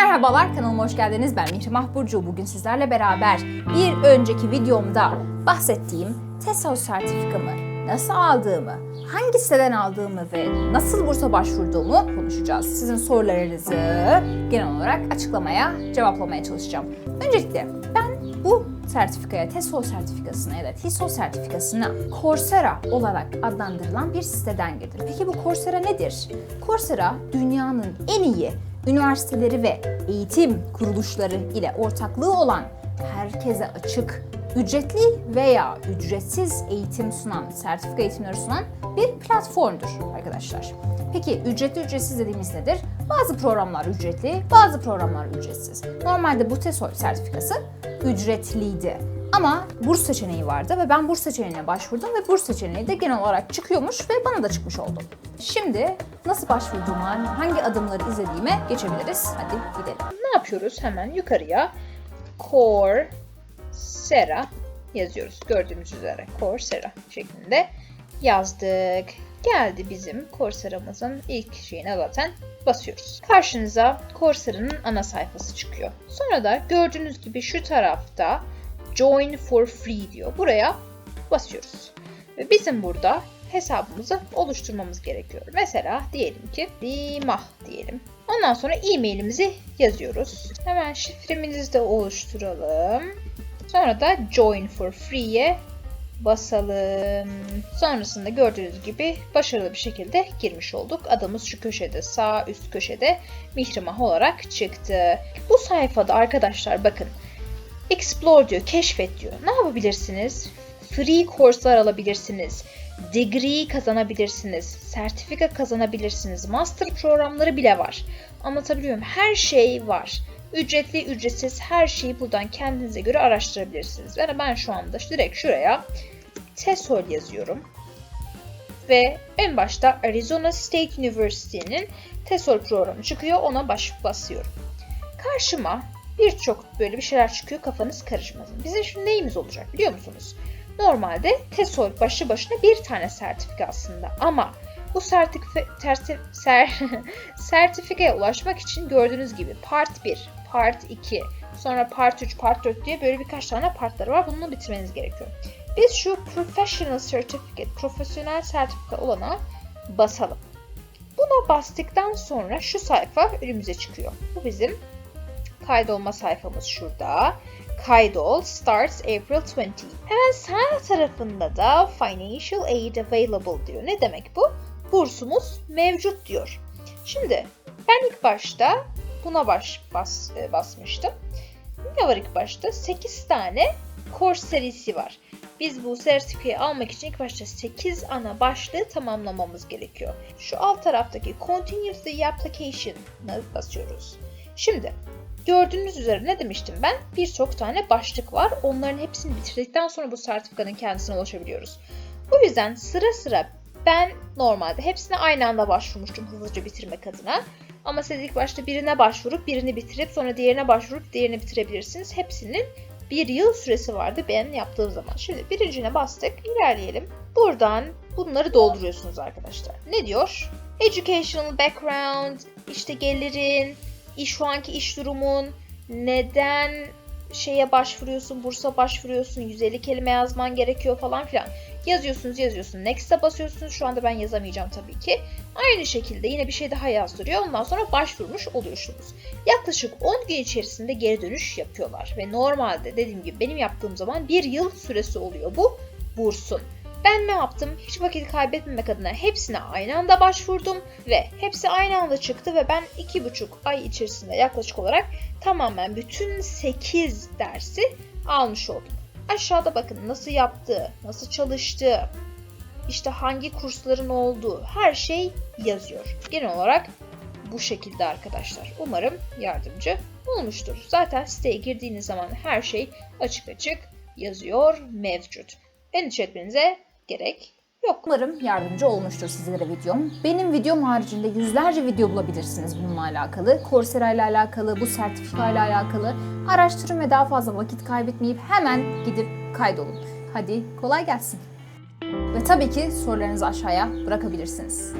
Merhabalar kanalıma hoş geldiniz. Ben Mihrimah Burcu. Bugün sizlerle beraber bir önceki videomda bahsettiğim TESOL sertifikamı nasıl aldığımı, hangi siteden aldığımı ve nasıl bursa başvurduğumu konuşacağız. Sizin sorularınızı genel olarak açıklamaya, cevaplamaya çalışacağım. Öncelikle ben bu sertifikaya, TESOL sertifikasına ya da TESOL sertifikasına Coursera olarak adlandırılan bir siteden girdim. Peki bu Coursera nedir? Coursera dünyanın en iyi üniversiteleri ve eğitim kuruluşları ile ortaklığı olan herkese açık, ücretli veya ücretsiz eğitim sunan, sertifika eğitimleri sunan bir platformdur arkadaşlar. Peki ücretli ücretsiz dediğimiz nedir? Bazı programlar ücretli, bazı programlar ücretsiz. Normalde bu TESOL sertifikası ücretliydi. Ama burs seçeneği vardı ve ben burs seçeneğine başvurdum ve burs seçeneği de genel olarak çıkıyormuş ve bana da çıkmış oldu. Şimdi nasıl başvurduğuma, hangi adımları izlediğime geçebiliriz. Hadi gidelim. Ne yapıyoruz? Hemen yukarıya Coursera yazıyoruz. Gördüğünüz üzere Coursera şeklinde yazdık. Geldi bizim Coursera'mızın ilk şeyine zaten basıyoruz. Karşınıza Coursera'nın ana sayfası çıkıyor. Sonra da gördüğünüz gibi şu tarafta Join for Free diyor. Buraya basıyoruz. Ve bizim burada hesabımızı oluşturmamız gerekiyor. Mesela diyelim ki Dimah diyelim. Ondan sonra e-mailimizi yazıyoruz. Hemen şifremizi de oluşturalım. Sonra da Join for Free'ye basalım. Sonrasında gördüğünüz gibi başarılı bir şekilde girmiş olduk. Adımız şu köşede sağ üst köşede Mihrimah olarak çıktı. Bu sayfada arkadaşlar bakın Explore diyor, keşfet diyor. Ne yapabilirsiniz? Free kurslar alabilirsiniz. Degree kazanabilirsiniz. Sertifika kazanabilirsiniz. Master programları bile var. Anlatabiliyor muyum? Her şey var. Ücretli, ücretsiz her şeyi buradan kendinize göre araştırabilirsiniz. Yani ben şu anda direkt şuraya TESOL yazıyorum. Ve en başta Arizona State University'nin TESOL programı çıkıyor. Ona baş basıyorum. Karşıma birçok böyle bir şeyler çıkıyor kafanız karışmasın. Bizim şimdi neyimiz olacak biliyor musunuz? Normalde TESOL başlı başına bir tane sertifika aslında ama bu sertifika, tersi, ser, sertifikaya ulaşmak için gördüğünüz gibi Part 1, Part 2, sonra Part 3, Part 4 diye böyle birkaç tane partları var. Bunu bitirmeniz gerekiyor. Biz şu Professional Certificate, profesyonel sertifika olana basalım. Buna bastıktan sonra şu sayfa önümüze çıkıyor. Bu bizim kaydolma sayfamız şurada. Kaydol starts April 20. Hemen sağ tarafında da Financial Aid Available diyor. Ne demek bu? Bursumuz mevcut diyor. Şimdi ben ilk başta buna baş bas, e, basmıştım. Ne var ilk başta? 8 tane course serisi var. Biz bu sertifikayı almak için ilk başta 8 ana başlığı tamamlamamız gerekiyor. Şu alt taraftaki Continue the Application'a basıyoruz. Şimdi Gördüğünüz üzere ne demiştim ben? Birçok tane başlık var. Onların hepsini bitirdikten sonra bu sertifikanın kendisine ulaşabiliyoruz. Bu yüzden sıra sıra ben normalde hepsine aynı anda başvurmuştum hızlıca bitirmek adına. Ama siz ilk başta birine başvurup birini bitirip sonra diğerine başvurup diğerini bitirebilirsiniz. Hepsinin bir yıl süresi vardı ben yaptığım zaman. Şimdi birincine bastık. ilerleyelim. Buradan bunları dolduruyorsunuz arkadaşlar. Ne diyor? Educational background, işte gelirin, şu anki iş durumun, neden şeye başvuruyorsun, bursa başvuruyorsun, 150 kelime yazman gerekiyor falan filan. Yazıyorsunuz yazıyorsunuz. Next'e basıyorsunuz. Şu anda ben yazamayacağım tabii ki. Aynı şekilde yine bir şey daha yazdırıyor. Ondan sonra başvurmuş oluyorsunuz. Yaklaşık 10 gün içerisinde geri dönüş yapıyorlar. Ve normalde dediğim gibi benim yaptığım zaman bir yıl süresi oluyor bu bursun. Ben ne yaptım? Hiç vakit kaybetmemek adına hepsine aynı anda başvurdum ve hepsi aynı anda çıktı ve ben 2,5 ay içerisinde yaklaşık olarak tamamen bütün 8 dersi almış oldum. Aşağıda bakın nasıl yaptığı, nasıl çalıştığı, işte hangi kursların olduğu her şey yazıyor. Genel olarak bu şekilde arkadaşlar. Umarım yardımcı olmuştur. Zaten siteye girdiğiniz zaman her şey açık açık yazıyor mevcut. Endişe etmenize gerek yok. Umarım yardımcı olmuştur sizlere videom. Benim videom haricinde yüzlerce video bulabilirsiniz bununla alakalı. Coursera ile alakalı, bu sertifika ile alakalı. Araştırın ve daha fazla vakit kaybetmeyip hemen gidip kaydolun. Hadi kolay gelsin. Ve tabii ki sorularınızı aşağıya bırakabilirsiniz.